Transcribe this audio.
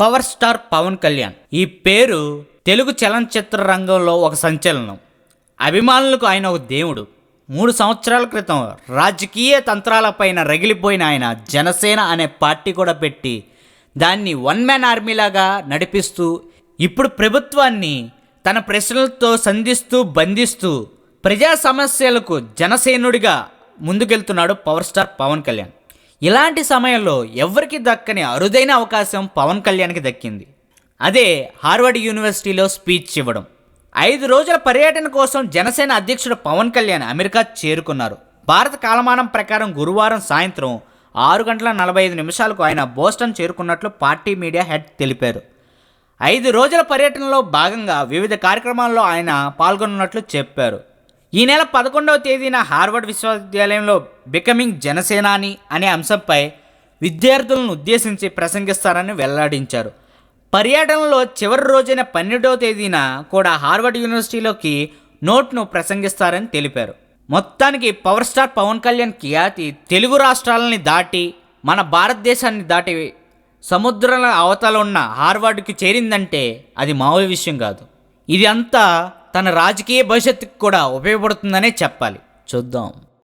Power star Pawan Kalyan. ఈ పేరు తెలుగు చలనచిత్ర రంగంలో ఒక సంచలనం. అభిమానులకు ఆయన ఒక దేవుడు. మూడు సంవత్సరాల క్రితం రాజకీయ తంత్రాలపైన రగిలిపోయిన ఆయన జనసేన అనే పార్టీ కూడా పెట్టి దాన్ని వన్ మ్యాన్ ఆర్మీలాగా నడిపిస్తూ ఇప్పుడు ప్రభుత్వాన్ని తన ప్రశ్నలతో సంధిస్తూ బంధిస్తూ ప్రజా సమస్యలకు జనసేనుడిగా ముందుకెళ్తున్నాడు పవర్ స్టార్ పవన్ కళ్యాణ్. ఇలాంటి సమయంలో ఎవరికి దక్కని అరుదైన అవకాశం పవన్ కళ్యాణ్కి దక్కింది. అదే హార్వర్డ్ యూనివర్సిటీలో స్పీచ్ ఇవ్వడం. ఐదు రోజుల పర్యటన కోసం జనసేన అధ్యక్షుడు పవన్ కళ్యాణ్ అమెరికా చేరుకున్నారు. భారత కాలమానం ప్రకారం గురువారం సాయంత్రం ఆరు గంటల నలభై ఐదు నిమిషాలకు ఆయన బోస్టన్ చేరుకున్నట్లు పార్టీ మీడియా హెడ్ తెలిపారు. ఐదు రోజుల పర్యటనలో భాగంగా వివిధ కార్యక్రమాల్లో ఆయన పాల్గొన్నట్లు చెప్పారు. ఈ నెల పదకొండవ తేదీన హార్వర్డ్ విశ్వవిద్యాలయంలో బికమింగ్ జనసేనాని అనే అంశంపై విద్యార్థులను ఉద్దేశించి ప్రసంగిస్తారని వెల్లడించారు. పర్యటనలో చివరి రోజైన పన్నెండవ తేదీన కూడా హార్వర్డ్ యూనివర్సిటీలోకి నోట్ను ప్రసంగిస్తారని తెలిపారు. మొత్తానికి పవర్ స్టార్ పవన్ కళ్యాణ్ ఖ్యాతి తెలుగు రాష్ట్రాలని దాటి మన భారతదేశాన్ని దాటి సముద్రాల అవతల ఉన్న హార్వర్డ్కి చేరిందంటే అది మామూలు విషయం కాదు. ఇది అంతా తన రాజకీయ భవిష్యత్తుకు కూడా ఉపయోగపడుతుందనే చెప్పాలి. చూద్దాం.